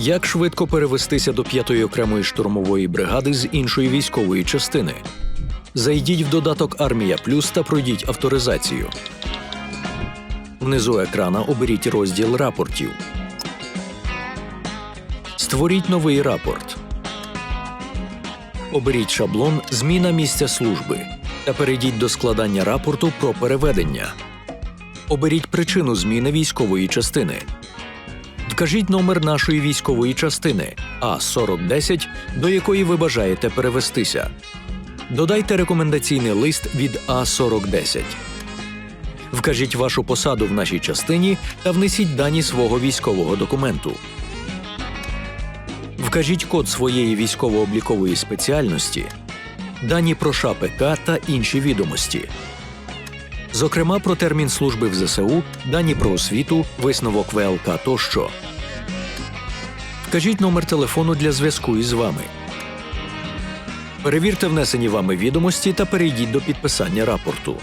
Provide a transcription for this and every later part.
Як швидко перевестися до п'ятої окремої штурмової бригади з іншої військової частини? Зайдіть в додаток Армія Плюс та пройдіть авторизацію. Внизу екрана оберіть розділ рапортів. Створіть новий рапорт. Оберіть шаблон Зміна місця служби та перейдіть до складання рапорту про переведення. Оберіть причину зміни військової частини. Вкажіть номер нашої військової частини А4010, до якої ви бажаєте перевестися. Додайте рекомендаційний лист від А4010. Вкажіть вашу посаду в нашій частині та внесіть дані свого військового документу. Вкажіть код своєї військово-облікової спеціальності, дані про ШАПК та інші відомості. Зокрема, про термін служби в ЗСУ, дані про освіту, висновок ВЛК тощо. Вкажіть номер телефону для зв'язку із вами. Перевірте внесені вами відомості та перейдіть до підписання рапорту.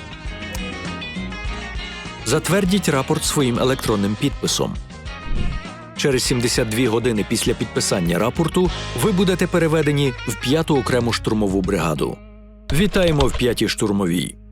Затвердіть рапорт своїм електронним підписом. Через 72 години після підписання рапорту ви будете переведені в п'яту окрему штурмову бригаду. Вітаємо в п'ятій штурмовій.